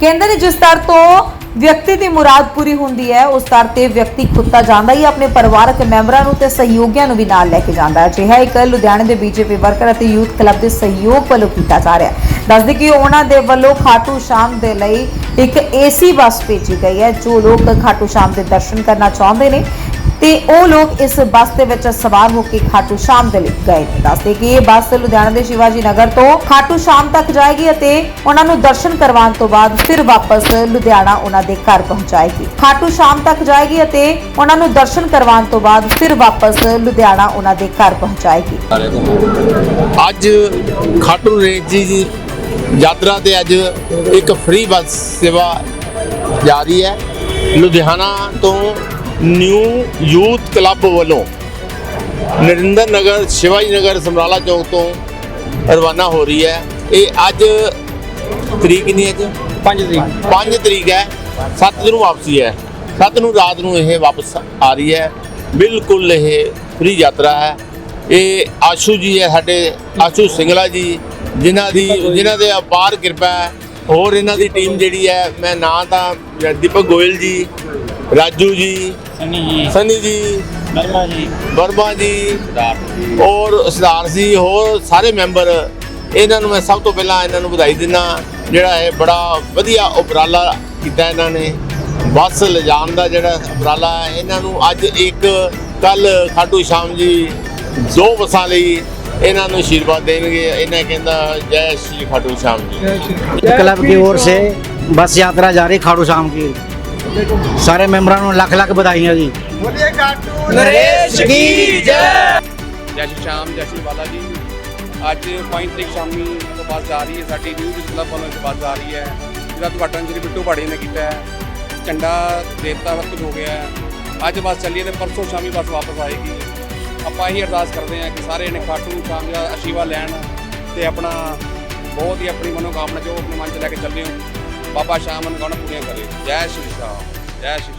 ਕਹਿੰਦੇ ਨੇ ਜਿਸ ਦਰ ਤੋਂ ਵਿਅਕਤੀ ਦੀ ਮੁਰਾਦ ਪੂਰੀ ਹੁੰਦੀ ਹੈ, ਉਸ ਦਰ ਤੇ ਵਿਅਕਤੀ ਖੁੱਤਾ ਜਾਂਦਾ ਹੀ, ਆਪਣੇ ਪਰਿਵਾਰਕ ਮੈਂਬਰਾਂ ਨੂੰ ਤੇ ਸਹਿਯੋਗੀਆਂ ਨੂੰ ਵੀ ਨਾਲ ਲੈ ਕੇ ਜਾਂਦਾ ਹੈ। ਅਜਿਹਾ ਇੱਕ ਲੁਧਿਆਣੇ ਦੇ ਬੀਜੇਪੀ ਵਰਕਰ ਅਤੇ ਯੂਥ ਕਲੱਬ ਦੇ ਸਹਿਯੋਗ ਵੱਲੋਂ ਕੀਤਾ ਜਾ ਰਿਹਾ ਹੈ। ਦੱਸਦੇ ਕਿ ਉਹਨਾਂ ਦੇ ਵੱਲੋਂ ਖਾਟੂ ਸ਼ਾਮ ਦੇ ਲਈ ਇੱਕ ਏਸੀ ਬੱਸ ਭੇਜੀ ਗਈ ਹੈ, ਜੋ ਲੋਕ ਖਾਟੂ ਸ਼ਾਮ ਦੇ ਦਰਸ਼ਨ ਕਰਨਾ ਚਾਹੁੰਦੇ ਨੇ। ਤੇ ਉਹ ਲੋਕ ਇਸ ਬੱਸ ਦੇ ਵਿੱਚ ਸਵਾਰ ਹੋ ਕੇ ਖਾਟੂ ਸ਼ਾਮ ਦੇ ਲਈ ਗਏ ਦੱਸਦੇ ਕਿ ਇਹ ਬੱਸ ਲੁਧਿਆਣਾ ਦੇ ਸ਼ਿਵਾਜੀ ਨਗਰ ਤੋਂ ਖਾਟੂ ਸ਼ਾਮ ਤੱਕ ਜਾਏਗੀ ਅਤੇ ਉਹਨਾਂ ਨੂੰ ਦਰਸ਼ਨ ਕਰਵਾਉਣ ਤੋਂ ਬਾਅਦ ਫਿਰ ਵਾਪਸ ਲੁਧਿਆਣਾ ਉਹਨਾਂ ਦੇ ਘਰ ਪਹੁੰਚਾਏਗੀ। ਖਾਟੂ ਸ਼ਾਮ ਤੱਕ ਜਾਏਗੀ ਅਤੇ ਉਹਨਾਂ ਨੂੰ ਦਰਸ਼ਨ ਕਰਵਾਉਣ ਤੋਂ ਬਾਅਦ ਫਿਰ ਵਾਪਸ ਲੁਧਿਆਣਾ ਉਹਨਾਂ ਦੇ ਘਰ ਪਹੁੰਚਾਏਗੀ। ਅੱਜ ਖਾਟੂ ਰੇਂਜ ਦੀ ਯਾਤਰਾ ਤੇ ਅੱਜ ਇੱਕ ਫ੍ਰੀ ਬੱਸ ਸੇਵਾ ਜਾਰੀ ਹੈ। ਲੁਧਿਆਣਾ ਤੋਂ ਨਿਊ ਯੂਥ ਕਲੱਬ ਵੱਲੋਂ ਨਰਿੰਦਰ ਨਗਰ ਸ਼ਿਵਾਜੀ ਨਗਰ ਸਮਰਾਲਾ ਚੌਕ ਤੋਂ ਰਵਾਨਾ ਹੋ ਰਹੀ ਹੈ। ਇਹ ਅੱਜ ਤਰੀਕ ਨਹੀਂ ਅੱਜ 5 ਤਰੀਕ। 5 ਤਰੀਕ ਹੈ। 7 ਨੂੰ ਵਾਪਸੀ ਹੈ। 7 ਨੂੰ ਰਾਤ ਨੂੰ ਇਹ ਵਾਪਸ ਆ ਰਹੀ ਹੈ। ਬਿਲਕੁਲ ਇਹ ਫ੍ਰੀ ਯਾਤਰਾ ਹੈ। ਇਹ ਆਸ਼ੂ ਜੀ ਹੈ ਸਾਡੇ ਆਸ਼ੂ ਸਿੰਗਲਾ ਜੀ ਜਿਨ੍ਹਾਂ ਦੀ ਜਿਨ੍ਹਾਂ ਦੇ ਅਪਾਰ ਕਿਰਪਾ ਹੈ। ਹੋਰ ਇਹਨਾਂ ਦੀ ਟੀਮ ਜਿਹੜੀ ਹੈ ਮੈਂ ਨਾਂ ਤਾਂ ਦੀਪਕ ਗੋਇਲ ਜੀ ਰਾਜੂ ਜੀ ਸਨੀ ਜੀ ਸਨੀ ਜੀ ਨਰਮਾ ਜੀ ਵਰਮਾ ਜੀ ਔਰ ਸਰਦਾਰ ਜੀ ਹੋਰ ਸਾਰੇ ਮੈਂਬਰ ਇਹਨਾਂ ਨੂੰ ਮੈਂ ਸਭ ਤੋਂ ਪਹਿਲਾਂ ਇਹਨਾਂ ਨੂੰ ਵਧਾਈ ਦਿੰਦਾ ਜਿਹੜਾ ਇਹ ਬੜਾ ਵਧੀਆ ਉਪਰਾਲਾ ਕੀਤਾ ਇਹਨਾਂ ਨੇ ਬੱਸ ਲਿਜਾਣ ਦਾ ਜਿਹੜਾ ਉਪਰਾਲਾ ਹੈ ਇਹਨਾਂ ਨੂੰ ਅੱਜ ਇੱਕ ਕੱਲ ਖਾਟੂ ਸ਼ਾਮ ਜੀ ਦੋ ਬੱਸਾਂ ਲਈ ਇਹਨਾਂ ਨੂੰ ਆਸ਼ੀਰਵਾਦ ਦੇਣਗੇ ਇਹਨਾਂ ਕਹਿੰਦਾ ਜੈ ਸ਼੍ਰੀ ਖਾਟੂ ਸ਼ਾਮ ਜੀ क्लब की ओर से बस यात्रा जा रही खाड़ू शाम की ਸਾਰੇ ਮੈਂਬਰਾਂ ਨੂੰ ਲੱਖ ਲੱਖ ਵਧਾਈਆਂ ਜੀ। ਬੋਲੀਏ ਕਾਟੂ। ਨਰੇਸ਼ ਕੀ ਜੈ। ਜੈ ਸ਼੍ਰੀ ਸ਼ਾਮ ਜੈ ਸ਼੍ਰੀ ਬਾਲਾ ਜੀ। ਅੱਜ 5 ਤਰੀਕ ਸ਼ਾਮੀ ਤੋਂ ਬਾਅਦ ਜਾ ਰਹੀ ਹੈ ਸਾਡੀ ਨਿਊ ਜਿਸਲਾ ਵੱਲੋਂ ਬਾਅਦ ਜਾ ਰਹੀ ਹੈ। ਜਿਹੜਾ ਤੁਹਾਡਾ ਜਿਹੜੀ ਬਿੱਟੂ ਪਾੜੀ ਨੇ ਕੀਤਾ ਹੈ ਝੰਡਾ ਦੇਵਤਾ ਵਕਤ ਹੋ ਗਿਆ ਹੈ। ਅੱਜ ਬਸ ਚੱਲੀਏ ਤੇ ਪਰਸੋਂ ਸ਼ਾਮੀ ਬਸ ਵਾਪਸ ਆਏਗੀ। ਆਪਾਂ ਇਹੀ ਅਰਦਾਸ ਕਰਦੇ ਹਾਂ ਕਿ ਸਾਰੇ ਨੇ ਖਾਟੂ ਸ਼ਾਮ ਦਾ ਅਸ਼ੀਵਾ ਲੈਣ ਤੇ ਆਪਣਾ ਬਹੁਤ ਹੀ ਆਪਣੀ ਮਨੋਕਾਮਨਾ ਜੋ ਆਪਣੇ ਮਨ 'ਚ ਲੈ ਕੇ ਚੱਲੇ ਹੋ। ਬਾਬਾ ਸ਼ਾਮ ਕੌਣ ਪੂਰੀਆਂ ਕਰੇ? ਜੈ ਸ਼੍ਰੀ ਸ਼ਾਮ ਜੈ ਸ਼੍ਰੀ